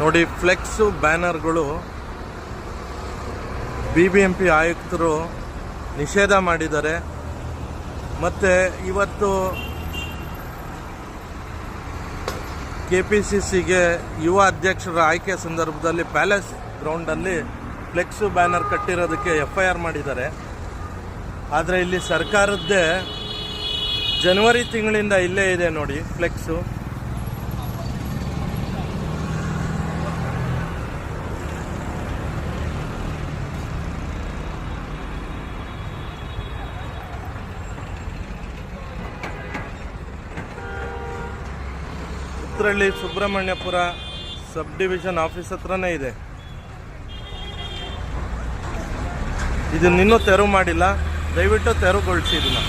ನೋಡಿ, ಫ್ಲೆಕ್ಸು, ಬ್ಯಾನರ್ಗಳು B B M P ಆಯುಕ್ತರು ನಿಷೇಧ ಮಾಡಿದ್ದಾರೆ. ಮತ್ತು ಇವತ್ತು ಕೆ ಪಿ ಸಿ ಸಿಗೆ ಯುವ ಅಧ್ಯಕ್ಷರ ಆಯ್ಕೆ ಸಂದರ್ಭದಲ್ಲಿ ಪ್ಯಾಲೇಸ್ ಗ್ರೌಂಡಲ್ಲಿ ಫ್ಲೆಕ್ಸು ಬ್ಯಾನರ್ ಕಟ್ಟಿರೋದಕ್ಕೆ ಎಫ್ ಐ ಆರ್ ಮಾಡಿದ್ದಾರೆ. ಆದರೆ ಇಲ್ಲಿ ಸರ್ಕಾರದ್ದೇ ಜನವರಿ ತಿಂಗಳಿಂದ ಇಲ್ಲೇ ಇದೆ ನೋಡಿ, flex. Uttarahalli Subrahmanyapura sub division office ಹತ್ರನೇ ಇದೆ. ಇದನ್ನ ಇನ್ನೂ ತೆರವು ಮಾಡಿಲ್ಲ ದಯವಿಟ್ಟು ತೆರವುಗೊಳಿಸಿ ಇದನ್ನ.